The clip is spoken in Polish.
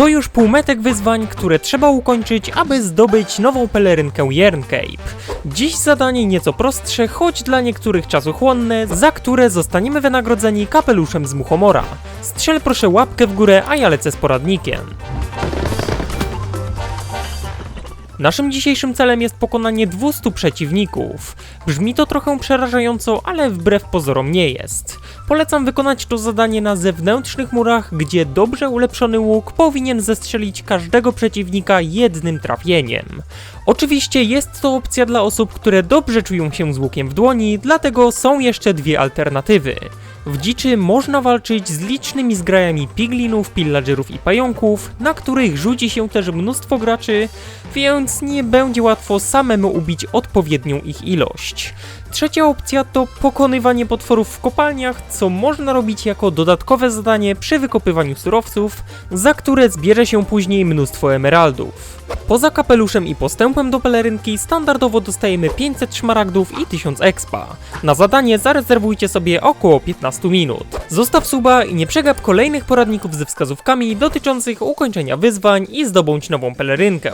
To już półmetek wyzwań, które trzeba ukończyć, aby zdobyć nową pelerynkę Jerncape. Dziś zadanie nieco prostsze, choć dla niektórych czasochłonne, za które zostaniemy wynagrodzeni kapeluszem z muchomora. Strzel proszę łapkę w górę, a ja lecę z poradnikiem. Naszym dzisiejszym celem jest pokonanie 200 przeciwników. Brzmi to trochę przerażająco, ale wbrew pozorom nie jest. Polecam wykonać to zadanie na zewnętrznych murach, gdzie dobrze ulepszony łuk powinien zestrzelić każdego przeciwnika jednym trafieniem. Oczywiście jest to opcja dla osób, które dobrze czują się z łukiem w dłoni, dlatego są jeszcze dwie alternatywy. W dziczy można walczyć z licznymi zgrajami piglinów, pillagerów i pająków, na których rzuci się też mnóstwo graczy, więc nie będzie łatwo samemu ubić odpowiednią ich ilość. Trzecia opcja to pokonywanie potworów w kopalniach, co można robić jako dodatkowe zadanie przy wykopywaniu surowców, za które zbierze się później mnóstwo emeraldów. Poza kapeluszem i postępem do pelerynki standardowo dostajemy 500 szmaragdów i 1000 expa. Na zadanie zarezerwujcie sobie około 15 minut. Zostaw suba i nie przegap kolejnych poradników ze wskazówkami dotyczących ukończenia wyzwań i zdobądź nową pelerynkę.